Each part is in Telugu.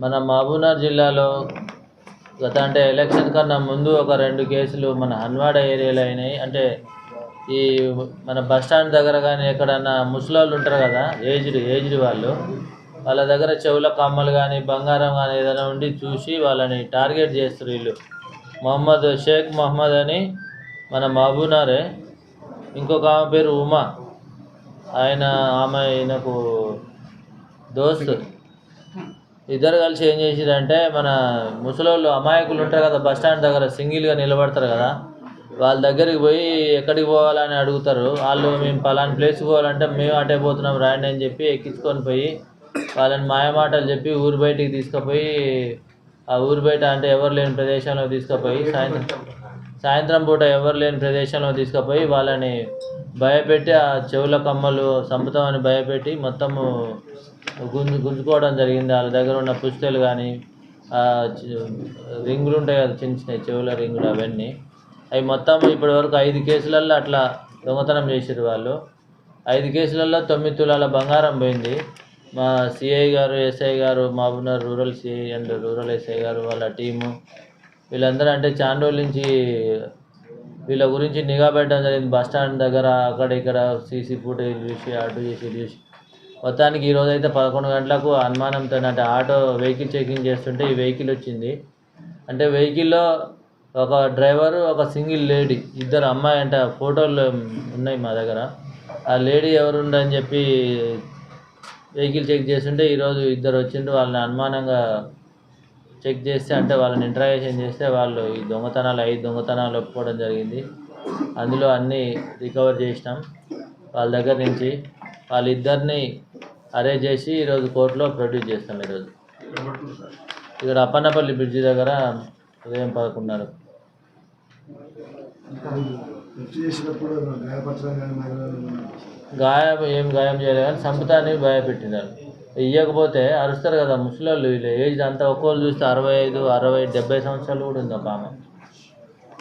మన మహబూబ్నగర్ జిల్లాలో గత అంటే ఎలక్షన్ కన్నా ముందు ఒక రెండు కేసులు మన హన్వాడ ఏరియాలో అయినాయి. అంటే ఈ మన బస్ స్టాండ్ దగ్గర కానీ ఎక్కడన్నా ముసలాళ్ళు ఉంటారు కదా ఏజ్డ్ ఏజ్డ్ వాళ్ళు వాళ్ళ దగ్గర చెవుల కమ్మలు కానీ బంగారం కానీ ఏదైనా ఉండి చూసి వాళ్ళని టార్గెట్ చేస్తారు వీళ్ళు. మొహమ్మద్ షేక్ మొహమ్మద్ అని మన మహబూనారే ఇంకొక ఆమె పేరు ఉమా. ఆయన ఆమె ఈయనకు దోస్తు. ఇద్దరు కలిసి ఏం చేసిరంటే మన ముసలోళ్ళు అమాయకులు ఉంటారు కదా బస్ స్టాండ్ దగ్గర సింగిల్గా నిలబడతారు కదా వాళ్ళ దగ్గరికి పోయి ఎక్కడికి పోవాలని అడుగుతారు. వాళ్ళు మేము పలానా ప్లేస్కి పోవాలంటే మేము అటే పోతున్నాం రాయండి అని చెప్పి ఎక్కించుకొని పోయి వాళ్ళని మాయమాటలు చెప్పి ఊరు బయటికి తీసుకుపోయి ఆ ఊరు బయట అంటే ఎవరు లేని ప్రదేశంలో తీసుకుపోయి సాయంత్రం సాయంత్రం పూట ఎవరు లేని ప్రదేశంలో తీసుకుపోయి వాళ్ళని భయపెట్టి ఆ చెవుల కమ్మలు చంపుతామని భయపెట్టి మొత్తము గుంజు గుంజుకోవడం జరిగింది. వాళ్ళ దగ్గర ఉన్న పుస్తలు కానీ రింగులు ఉంటాయి కదా చిన్న చిన్న చెవుల రింగులు అవన్నీ. అవి మొత్తం ఇప్పటి వరకు ఐదు కేసులల్లో అట్లా దొంగతనం చేసారు వాళ్ళు. ఐదు కేసులలో తొమ్మిది తులాల బంగారం పోయింది. మా సిఐ గారు ఎస్ఐ గారు Mahbubnagar rural CI and rural SI గారు వాళ్ళ టీము వీళ్ళందరూ అంటే చాలా రోజుల నుంచి వీళ్ళ గురించి నిఘా పెట్టడం జరిగింది. బస్ స్టాండ్ దగ్గర అక్కడ ఇక్కడ సీసీ ఫుటేజ్ చూసి అటు చేసి చూసి. మొత్తానికి ఈరోజు అయితే పదకొండు గంటలకు అనుమానంతో అంటే ఆటో వెహికల్ చెకింగ్ చేస్తుంటే ఈ వెహికల్ వచ్చింది. అంటే వెహికల్లో ఒక డ్రైవరు ఒక సింగిల్ లేడీ ఇద్దరు అమ్మాయి అంటే ఫోటోలు ఉన్నాయి మా దగ్గర. ఆ లేడీ ఎవరు ఉందని చెప్పి వెహికల్ చెక్ చేస్తుంటే ఈరోజు ఇద్దరు వచ్చిండ్రు. వాళ్ళని అనుమానంగా చెక్ చేస్తే అంటే వాళ్ళని ఇంట్రాగేషన్ చేస్తే వాళ్ళు ఈ దొంగతనాలు ఐదు దొంగతనాలు ఒప్పుకోవడం జరిగింది. అందులో అన్నీ రికవర్ చేసినాం. వాళ్ళ దగ్గర నుంచి వాళ్ళిద్దరిని అరేంజ్ చేసి ఈరోజు కోర్టులో ప్రొడ్యూస్ చేస్తాం ఈరోజు. ఇక్కడ అప్పన్నపల్లి బ్రిడ్జి దగ్గర ఉదయం పదకొండున్నర. గాయం ఏం గాయం చేయలేదు కానీ చంపుతాని భయపెట్టినారు. ఇవ్వకపోతే అరుస్తారు కదా ముసలోళ్ళు వీళ్ళు. ఏజ్ అంతా ఒక్కోళ్ళు చూస్తే అరవై ఐదు అరవై డెబ్బై సంవత్సరాలు కూడా ఉంది ఒక ఆమె.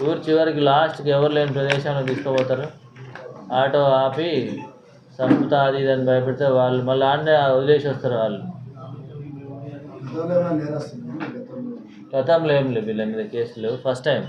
ఊరు చివరికి లాస్ట్కి ఎవరు లేని ప్రదేశంలో తీసుకుపోతారు? ఆటో ఆపి చంపుతా అది ఇది అని భయపెడితే వాళ్ళు మళ్ళీ ఆడనే వదిలేసి వస్తారు వాళ్ళు. గతంలో ఏం లేవు వీళ్ళ మీద కేసులు ఫస్ట్ టైం